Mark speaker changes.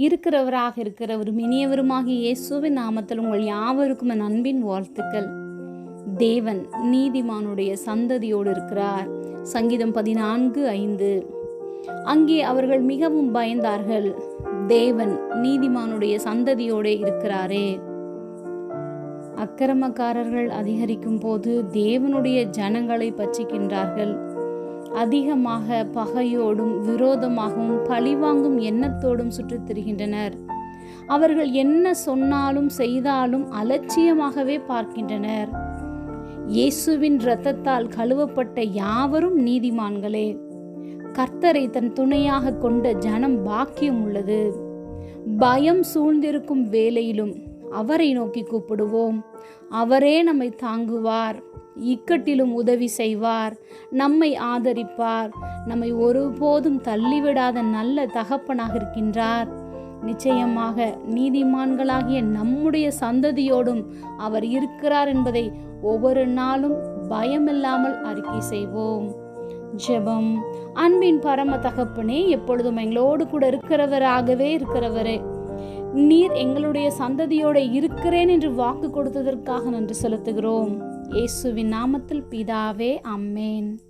Speaker 1: இருக்கிறவராக இருக்கிறவர் இனியவருமாகிய இயேசுவின் நாமத்தில் உங்கள் யாவருக்கும் என் அன்பின் வாழ்த்துக்கள். தேவன் நீதிமானுடைய சந்ததியோடு இருக்கிறார். சங்கீதம் பதினான்கு ஐந்து. அங்கே அவர்கள் மிகவும் பயந்தார்கள். தேவன் நீதிமானுடைய சந்ததியோடே இருக்கிறாரே. அக்கிரமக்காரர்கள் அதிகரிக்கும் போது தேவனுடைய ஜனங்களை பச்சிக்கின்றார்கள் அதிகமாக பகையோடும் விரோதமாகவும் பழிவாங்கும் எண்ணத்தோடும் சுற்றித் திரிகின்றனர். அவர்கள் என்ன சொன்னாலும் செய்தாலும் அலட்சியமாகவே பார்க்கின்றனர். இயேசுவின் இரத்தத்தால் கழுவப்பட்ட யாவரும் நீதிமான்களே கர்த்தரை தன் துணையாக கொண்ட ஜனம் பாக்கியம் உள்ளது. பயம் சூழ்ந்திருக்கும் வேலையிலும் அவரை நோக்கி கூப்பிடுவோம். அவரே நம்மை தாங்குவார். இக்கட்டிலும் உதவி செய்வார் நம்மை ஆதரிப்பார் நம்மை ஒருபோதும் தள்ளிவிடாத நல்ல தகப்பனாக இருக்கின்றார். நிச்சயமாக நீதிமான்களாகிய நம்முடைய சந்ததியோடும் அவர் இருக்கிறார் என்பதை ஒவ்வொரு நாளும் பயமில்லாமல் அறிக்கை செய்வோம். ஜெபம். அன்பின் பரம தகப்பனே எப்பொழுதும் எங்களோடு கூட இருக்கிறவராகவே இருக்கிறவரே. நீர் எங்களுடைய சந்ததியோட இருக்கிறேன் என்று வாக்கு கொடுத்ததற்காக நன்றி செலுத்துகிறோம். இயேசுவின் நாமத்தில் பிதாவே அம்மேன்